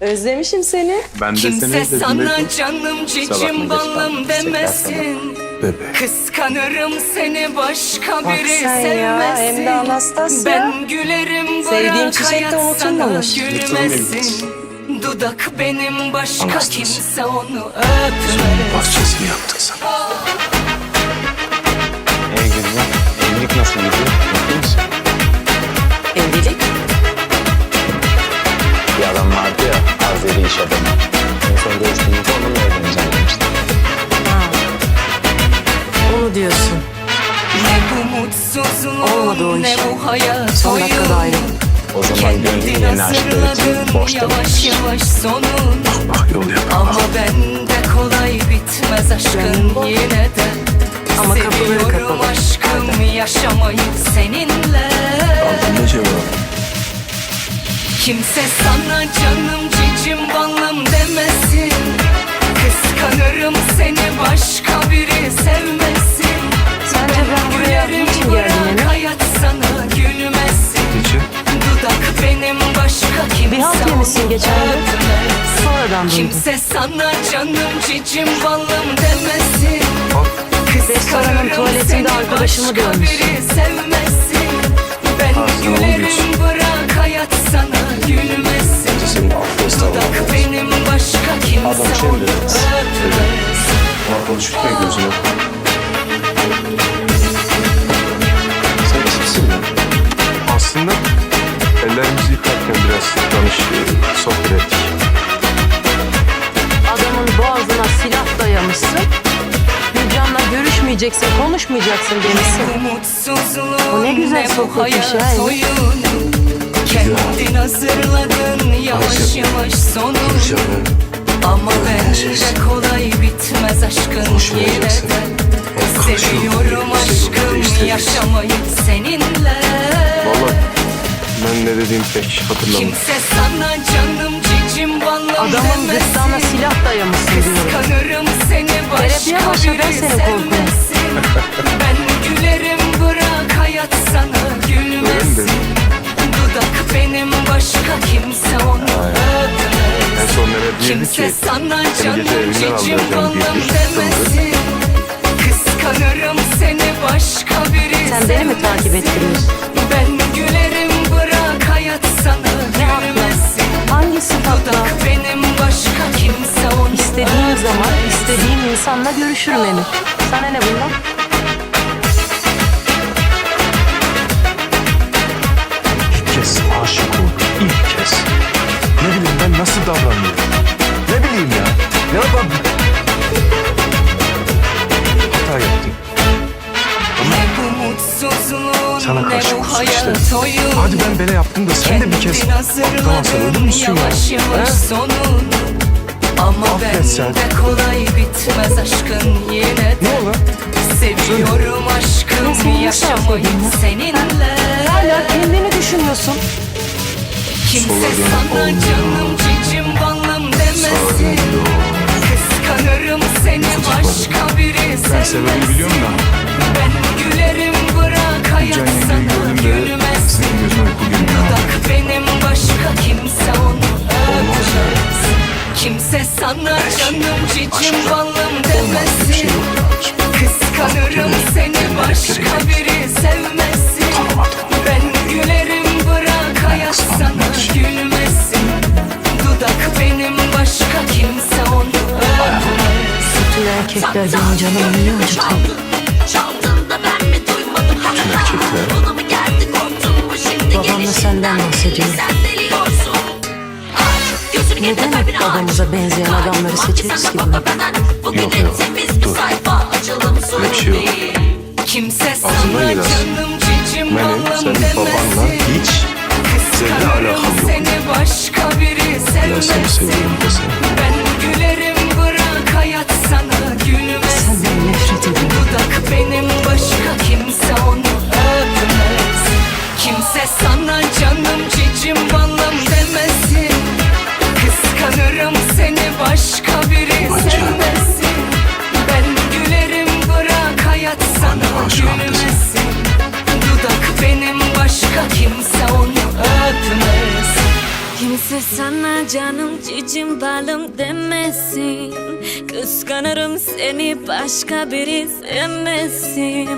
Özlemişim seni. Ben de seni Kimse özledim sana dedim. canım cicim balım demesin. Bebe. Kıskanırım seni başka Bak biri sen ya, sevmesin. hem de Anastasya. Ben gülerim Sevdiğim bırak çiçek de hayat sana unutulmamış. gülmesin. Dudak benim başka Anastasya. kimse onu öpmez. Bahçesini yaptın sen. ya, Azeri iş adamı. En son görüştüğümüzde onunla evleneceğim demişti. Ha. Onu diyorsun. Ne bu Olmadı o mutsuzluğun ne iş. bu hayat Son dakikada ayrı. O zaman gönlün Kendin yeni için hazırladın boş yavaş demektir. yavaş sonun. Bak yol yap. Ama bende kolay bitmez aşkın Gönlüm yine de Ama kapıları Seviyorum kapalı. aşkım yaşamayı seninle Aldın ne cevap? Kimse sana canım duydum. Kimse sana canım cicim balım demesin Restoranın tuvaletinde arkadaşımı görmüşsün. sevmesin Ben Ağzına gülerim bırak hayat sana gülmesin Dudak benim başka kimse şey onu öpmez Ama konuşurken gözüne. Sen kimsin ya? Aslında ellerimizi yıkarken biraz tanış, sohbet ettik. Görüşmeyeceksin, konuşmayacaksın demişsin. O ne güzel sohbetmiş oyunu. Kendin hazırladın yavaş yavaş Canım. Ama bende kolay bitmez aşkın yine de Seviyorum aşkım yaşamayı seninle Valla ben ne dediğimi pek hatırlamıyorum. Kimse sana canım cicim balım Adamın gırtlağına silah dayamışsın diyorum. Kıskanırım seni Terapiye başka başla, ben seni korkuyorum. Kimse ki sana seni canım gece evinden cicim alacağım diye demesin Kıskanırım seni başka biri Sen beni mi takip ettiriyorsun? Ben gülerim bırak hayat sana gülmesin Hangi sıfatla? Benim başka kimse onu İstediğim zaman istediğim insanla görüşürüm Emir. Sana ne bundan? İlk kez aşık oldum. İlk kez. Ne bileyim ben nasıl davranıyorum? Ne yapalım? Hata yaptım. Mutsuzluğun Sana karşı kusur oyunu Hadi ben böyle yaptım da sen de bir kez aptal ölür müsün ya? Ama Affet sen. kolay bitmez aşkın yine de Ne ola? Seviyorum aşkım nasıl yaşamayı seninle Hala kendini düşünüyorsun. Kimse sana canım biri Ben sebebi biliyorum da. Ben gülerim bırak erkekler benim canımı ne acıtıyor? Çaldığında ben mi duymadım Bütün erkekler. Bana mı geldi korktun mu şimdi Babamla senden bahsediyorum. Neden hep babamıza benzeyen adamları seçeriz ki bunu? Yok, yok. Dur. Öyle bir şey yok. Kimse Ağzından gider. Benim senin babanla hiç Kıskanırım alakam yok. seni başka biri Ben seni seviyorum sana canım cicim balım demesin. Kıskanırım seni başka biri Acı. sevmesin. Ben gülerim bırak hayat sana aşığım gülmesin. Dudak benim başka kimse onu öpmez Kimse sana canım cicim balım demesin. Kıskanırım seni başka biri sevmesin.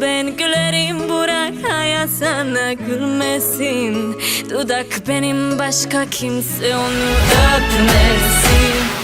Ben gülerim bırak hayat sana gülmesin. Dudak benim başka kimse onu öpmesin